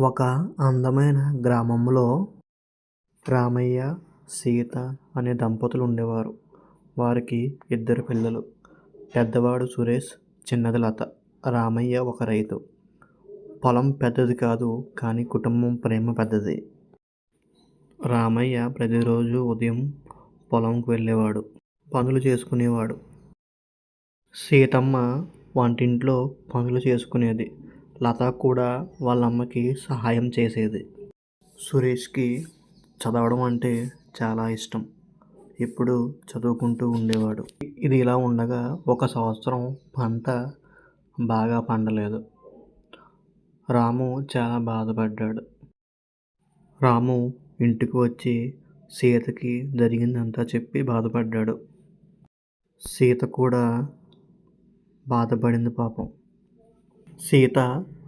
ఒక అందమైన గ్రామంలో రామయ్య సీత అనే దంపతులు ఉండేవారు. వారికి ఇద్దరు పిల్లలు. పెద్దవాడు సురేష్ చిన్నది లత. రామయ్య ఒక రైతు. పొలం పెద్దది కాదు కానీ కుటుంబం ప్రేమ పెద్దది. రామయ్య ప్రతిరోజు ఉదయం పొలంకు వెళ్ళేవాడు. పనులు చేసుకునేవాడు. సీతమ్మ వంటింట్లో పనులు చేసుకునేది. లత కూడా వాళ్ళ అమ్మకి సహాయం చేసేది. సురేష్కి చదవడం అంటే చాలా ఇష్టం. ఎప్పుడు చదువుకుంటూ ఉండేవాడు. ఇది ఇలా ఉండగా ఒక సంవత్సరం పంట బాగా పండలేదు. రాము చాలా బాధపడ్డాడు. రాము ఇంటికి వచ్చి సీతకి జరిగిందంతా చెప్పి బాధపడ్డాడు. సీత కూడా బాధపడింది పాపం. సీత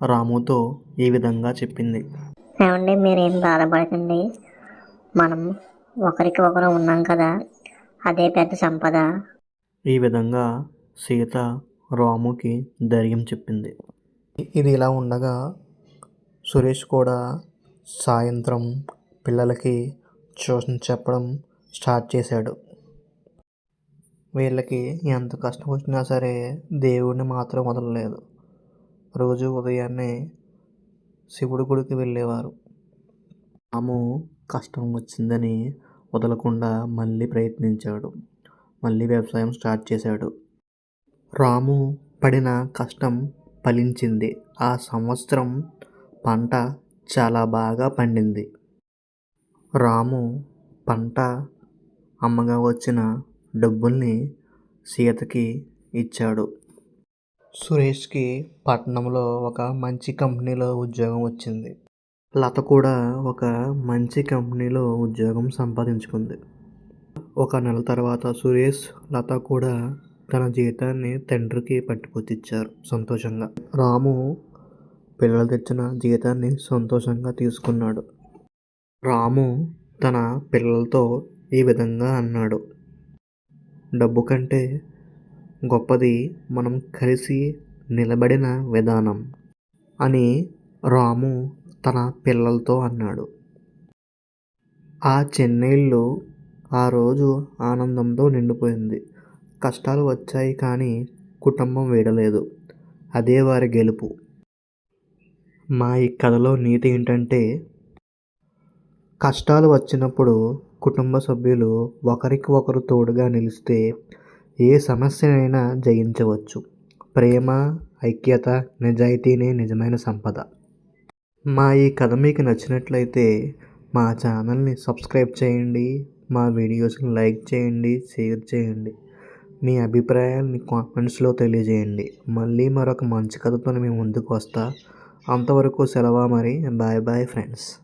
రాముతో ఈ విధంగా చెప్పింది. ఏమండి మీరేం బాధపడకండి. మనం ఒకరికి ఒకరు ఉన్నాం కదా అదే పెద్ద సంపద. ఈ విధంగా సీత రాముకి ధైర్యం చెప్పింది. ఇది ఇలా ఉండగా సురేష్ కూడా సాయంత్రం పిల్లలకి ట్యూషన్ చెప్పడం స్టార్ట్ చేశాడు. వీళ్ళకి ఎంత కష్టం వచ్చినా సరే దేవుడిని మాత్రం వదలలేదు. రోజు ఉదయాన్నే శివుడి గుడికి వెళ్ళేవారు. రాము కష్టం వచ్చిందని వదలకుండా మళ్ళీ ప్రయత్నించాడు. మళ్ళీ వ్యవసాయం స్టార్ట్ చేశాడు. రాము పడిన కష్టం ఫలించింది. ఆ సంవత్సరం పంట చాలా బాగా పండింది. రాము పంట అమ్మగా వచ్చిన డబ్బుల్ని సీతకి ఇచ్చాడు. సురేష్కి పట్టణంలో ఒక మంచి కంపెనీలో ఉద్యోగం వచ్చింది. లత కూడా ఒక మంచి కంపెనీలో ఉద్యోగం సంపాదించుకుంది. ఒక నెల తర్వాత సురేష్ లత కూడా తన జీతాన్ని తండ్రికి పట్టుకొచ్చిచ్చారు సంతోషంగా. రాము పిల్లలు తెచ్చిన జీతాన్ని సంతోషంగా తీసుకున్నాడు. రాము తన పిల్లలతో ఈ విధంగా అన్నాడు. డబ్బు కంటే గొప్పది మనం కలిసి నిలబడిన విధానం అని రాము తన పిల్లలతో అన్నాడు. ఆ చెన్నైల్లో ఆ రోజు ఆనందంతో నిండిపోయింది. కష్టాలు వచ్చాయి కానీ కుటుంబం వీడలేదు. అదే వారి గెలుపు. మా ఈ కథలో నీతి ఏంటంటే కష్టాలు వచ్చినప్పుడు కుటుంబ సభ్యులు ఒకరికి ఒకరు తోడుగా నిలిస్తే ఏ సమస్యనైనా జయించవచ్చు. ప్రేమ ఐక్యత నిజాయితీనే నిజమైన సంపద. మా ఈ కథ మీకు నచ్చినట్లయితే మా ఛానల్ని సబ్స్క్రైబ్ చేయండి మా వీడియోస్ని లైక్ చేయండి షేర్ చేయండి. మీ అభిప్రాయాల్ని కామెంట్స్లో తెలియజేయండి. మళ్ళీ మరొక మంచి కథతో మేము ముందుకు వస్తా. అంతవరకు సెలవు మరి. Bye bye friends.